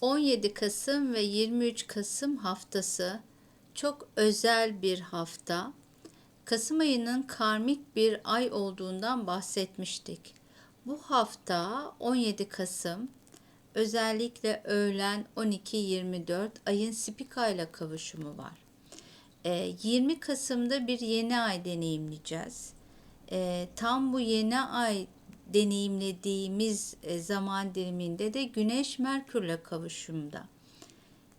17 Kasım ve 23 Kasım haftası çok özel bir hafta. Kasım ayının karmik bir ay olduğundan bahsetmiştik. Bu hafta 17 Kasım özellikle öğlen 12-24 ayın Spika ile kavuşumu var. 20 ee, Kasım'da bir yeni ay deneyimleyeceğiz. Ee, tam bu yeni ay deneyimlediğimiz e, zaman diliminde de Güneş Merkür'le kavuşumda.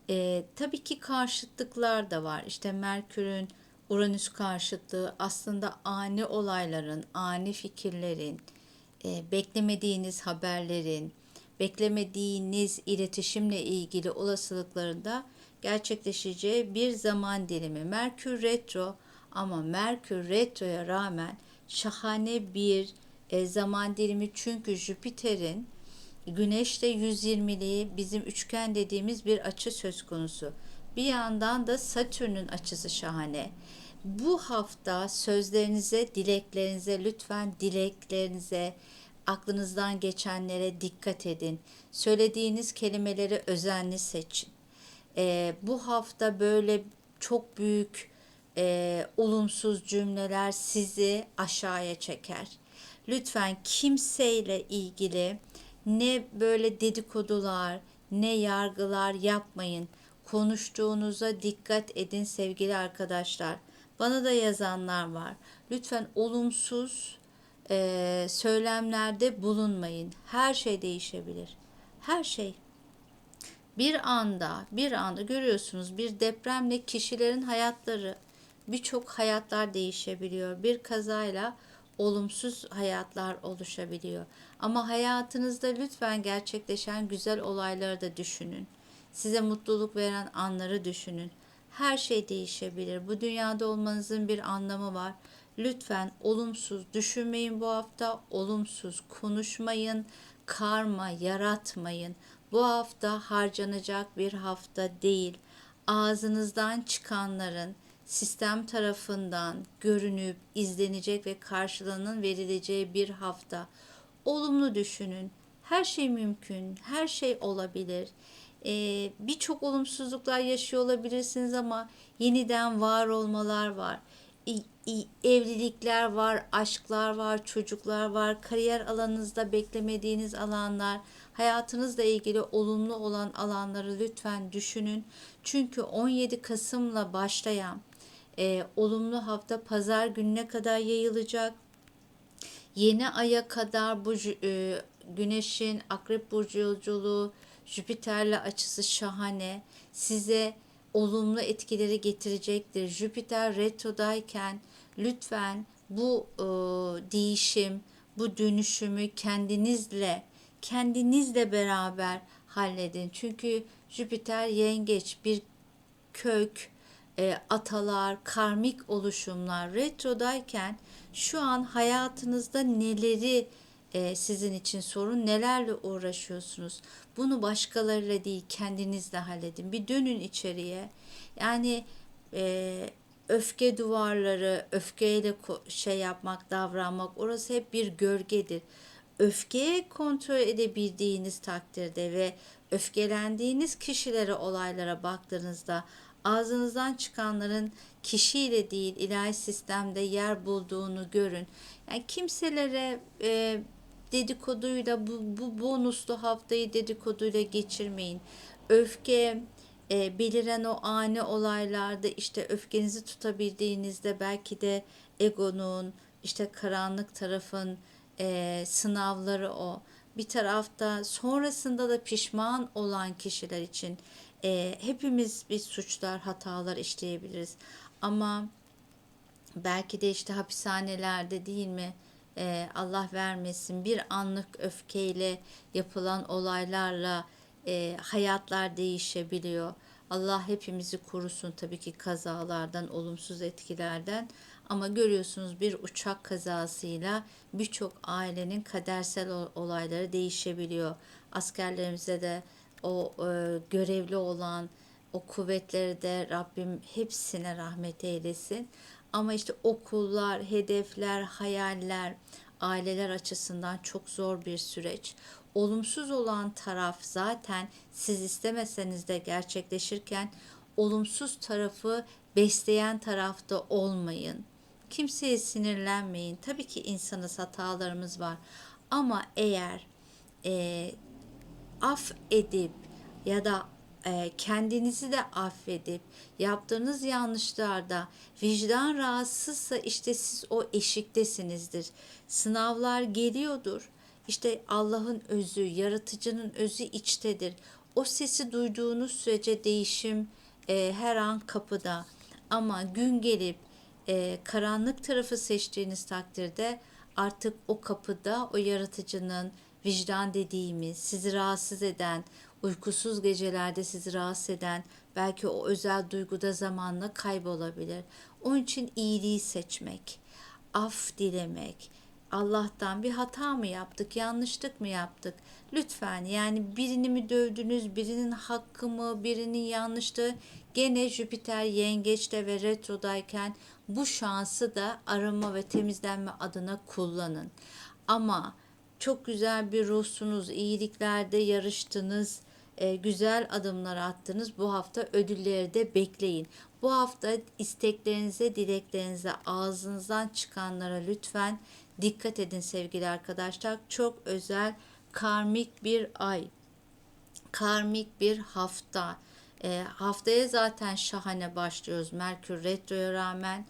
E, tabii ki karşıtlıklar da var. İşte Merkür'ün Uranüs karşıtlığı aslında ani olayların, ani fikirlerin, e, beklemediğiniz haberlerin, beklemediğiniz iletişimle ilgili olasılıklarında gerçekleşeceği bir zaman dilimi. Merkür retro ama Merkür retroya rağmen şahane bir e, zaman dilimi çünkü Jüpiter'in Güneş'te 120'liği bizim üçgen dediğimiz bir açı söz konusu. Bir yandan da Satürn'ün açısı şahane. Bu hafta sözlerinize, dileklerinize lütfen dileklerinize, aklınızdan geçenlere dikkat edin. Söylediğiniz kelimeleri özenli seçin. Ee, bu hafta böyle çok büyük e, olumsuz cümleler sizi aşağıya çeker lütfen kimseyle ilgili ne böyle dedikodular ne yargılar yapmayın. Konuştuğunuza dikkat edin sevgili arkadaşlar. Bana da yazanlar var. Lütfen olumsuz e, söylemlerde bulunmayın. Her şey değişebilir. Her şey. Bir anda, bir anda görüyorsunuz bir depremle kişilerin hayatları, birçok hayatlar değişebiliyor. Bir kazayla olumsuz hayatlar oluşabiliyor. Ama hayatınızda lütfen gerçekleşen güzel olayları da düşünün. Size mutluluk veren anları düşünün. Her şey değişebilir. Bu dünyada olmanızın bir anlamı var. Lütfen olumsuz düşünmeyin bu hafta. Olumsuz konuşmayın. Karma yaratmayın. Bu hafta harcanacak bir hafta değil. Ağzınızdan çıkanların sistem tarafından görünüp izlenecek ve karşılığının verileceği bir hafta. Olumlu düşünün. Her şey mümkün, her şey olabilir. Ee, Birçok olumsuzluklar yaşıyor olabilirsiniz ama yeniden var olmalar var. Evlilikler var, aşklar var, çocuklar var, kariyer alanınızda beklemediğiniz alanlar, hayatınızla ilgili olumlu olan alanları lütfen düşünün. Çünkü 17 Kasım'la başlayan e, olumlu hafta pazar gününe kadar yayılacak. Yeni aya kadar bu e, güneşin akrep burcu yolculuğu Jüpiter'le açısı şahane. Size olumlu etkileri getirecektir. Jüpiter retrodayken lütfen bu e, değişim, bu dönüşümü kendinizle, kendinizle beraber halledin. Çünkü Jüpiter yengeç bir kök, e, atalar, karmik oluşumlar retrodayken şu an hayatınızda neleri e, sizin için sorun, nelerle uğraşıyorsunuz? Bunu başkalarıyla değil kendinizle halledin. Bir dönün içeriye. Yani e, öfke duvarları, öfkeyle şey yapmak, davranmak orası hep bir gölgedir. Öfkeye kontrol edebildiğiniz takdirde ve öfkelendiğiniz kişilere, olaylara baktığınızda ağzınızdan çıkanların kişiyle değil ilahi sistemde yer bulduğunu görün. Yani kimselere e, dedikoduyla bu, bu bonuslu haftayı dedikoduyla geçirmeyin. Öfke e, beliren o ani olaylarda işte öfkenizi tutabildiğinizde belki de egonun işte karanlık tarafın e, sınavları o. Bir tarafta sonrasında da pişman olan kişiler için e, hepimiz bir suçlar, hatalar işleyebiliriz. Ama belki de işte hapishanelerde değil mi? E, Allah vermesin bir anlık öfkeyle yapılan olaylarla e, hayatlar değişebiliyor. Allah hepimizi korusun tabii ki kazalardan, olumsuz etkilerden. Ama görüyorsunuz bir uçak kazasıyla birçok ailenin kadersel olayları değişebiliyor. Askerlerimize de o e, görevli olan o kuvvetleri de Rabbim hepsine rahmet eylesin. Ama işte okullar, hedefler, hayaller, aileler açısından çok zor bir süreç. olumsuz olan taraf zaten siz istemeseniz de gerçekleşirken olumsuz tarafı besleyen tarafta olmayın. Kimseye sinirlenmeyin. Tabii ki insanız, hatalarımız var. Ama eğer e, af edip ya da e, kendinizi de affedip yaptığınız yanlışlarda vicdan rahatsızsa işte siz o eşiktesinizdir. Sınavlar geliyordur. İşte Allah'ın özü, yaratıcının özü içtedir. O sesi duyduğunuz sürece değişim e, her an kapıda. Ama gün gelip e, karanlık tarafı seçtiğiniz takdirde artık o kapıda o yaratıcının vicdan dediğimiz sizi rahatsız eden, uykusuz gecelerde sizi rahatsız eden belki o özel duyguda zamanla kaybolabilir. Onun için iyiliği seçmek, af dilemek, Allah'tan bir hata mı yaptık, yanlışlık mı yaptık? Lütfen yani birini mi dövdünüz, birinin hakkı mı, birinin yanlışlığı gene Jüpiter yengeçte ve retrodayken bu şansı da arama ve temizlenme adına kullanın. Ama çok güzel bir ruhsunuz, iyiliklerde yarıştınız, e, güzel adımlar attınız. Bu hafta ödülleri de bekleyin. Bu hafta isteklerinize, dileklerinize, ağzınızdan çıkanlara lütfen dikkat edin sevgili arkadaşlar. Çok özel karmik bir ay, karmik bir hafta. E, haftaya zaten şahane başlıyoruz Merkür Retro'ya rağmen.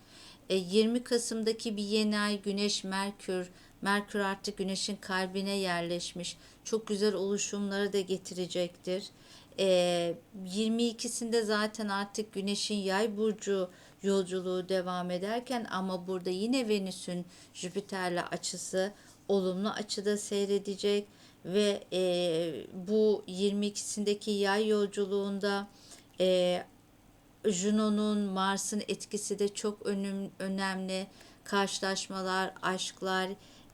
E, 20 Kasım'daki bir yeni ay Güneş Merkür Merkür artık Güneş'in kalbine yerleşmiş. Çok güzel oluşumları da getirecektir. E, 22'sinde zaten artık Güneş'in yay burcu yolculuğu devam ederken ama burada yine Venüs'ün Jüpiter'le açısı olumlu açıda seyredecek ve e, bu 22'sindeki yay yolculuğunda e, Juno'nun Mars'ın etkisi de çok önüm, önemli. Karşılaşmalar, aşklar,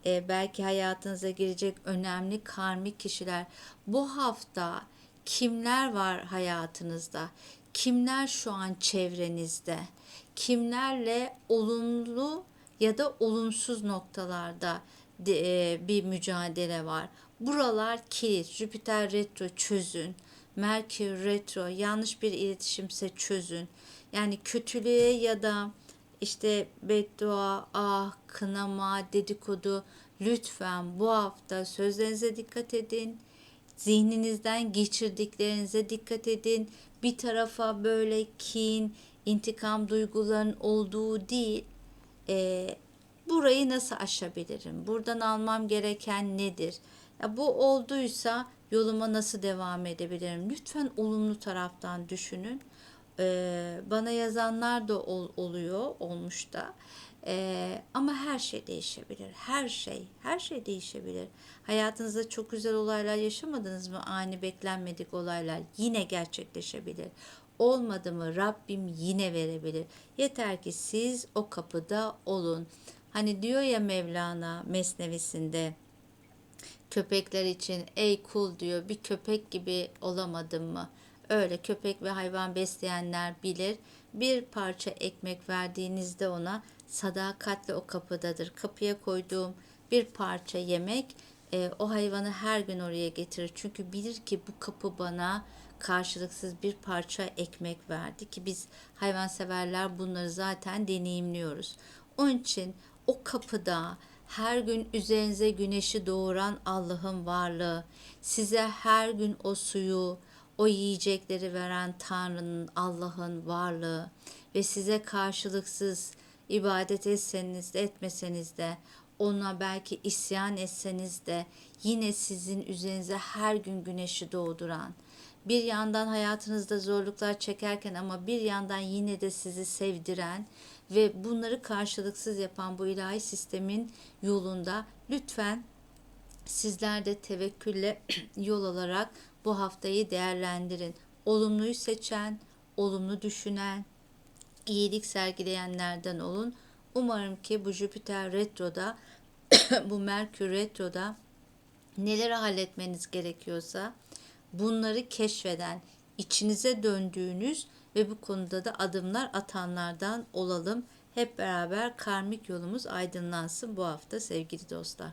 e, belki hayatınıza girecek önemli karmik kişiler. Bu hafta kimler var hayatınızda? Kimler şu an çevrenizde? Kimlerle olumlu ya da olumsuz noktalarda de, e, bir mücadele var? Buralar kilit. Jüpiter retro çözün. Merkür retro yanlış bir iletişimse çözün. Yani kötülüğe ya da işte beddua, ah, kınama, dedikodu lütfen bu hafta sözlerinize dikkat edin. Zihninizden geçirdiklerinize dikkat edin. Bir tarafa böyle kin, intikam duyguların olduğu değil. E, burayı nasıl aşabilirim? Buradan almam gereken nedir? Ya bu olduysa yoluma nasıl devam edebilirim? Lütfen olumlu taraftan düşünün. Ee, bana yazanlar da ol, oluyor, olmuş da. Ee, ama her şey değişebilir. Her şey, her şey değişebilir. Hayatınızda çok güzel olaylar yaşamadınız mı? Ani beklenmedik olaylar yine gerçekleşebilir. Olmadı mı Rabbim yine verebilir. Yeter ki siz o kapıda olun. Hani diyor ya Mevlana Mesnevisinde köpekler için ey kul diyor bir köpek gibi olamadın mı? Öyle köpek ve hayvan besleyenler bilir. Bir parça ekmek verdiğinizde ona sadakatle o kapıdadır. Kapıya koyduğum bir parça yemek e, o hayvanı her gün oraya getirir. Çünkü bilir ki bu kapı bana karşılıksız bir parça ekmek verdi ki biz hayvanseverler bunları zaten deneyimliyoruz. Onun için o kapıda her gün üzerinize güneşi doğuran Allah'ın varlığı, size her gün o suyu, o yiyecekleri veren Tanrı'nın, Allah'ın varlığı ve size karşılıksız ibadet etseniz de etmeseniz de ona belki isyan etseniz de yine sizin üzerinize her gün güneşi doğduran, bir yandan hayatınızda zorluklar çekerken ama bir yandan yine de sizi sevdiren ve bunları karşılıksız yapan bu ilahi sistemin yolunda lütfen sizler de tevekkülle yol alarak bu haftayı değerlendirin. Olumluyu seçen, olumlu düşünen, iyilik sergileyenlerden olun. Umarım ki bu Jüpiter retroda, bu Merkür retroda neleri halletmeniz gerekiyorsa bunları keşfeden, içinize döndüğünüz ve bu konuda da adımlar atanlardan olalım. Hep beraber karmik yolumuz aydınlansın bu hafta sevgili dostlar.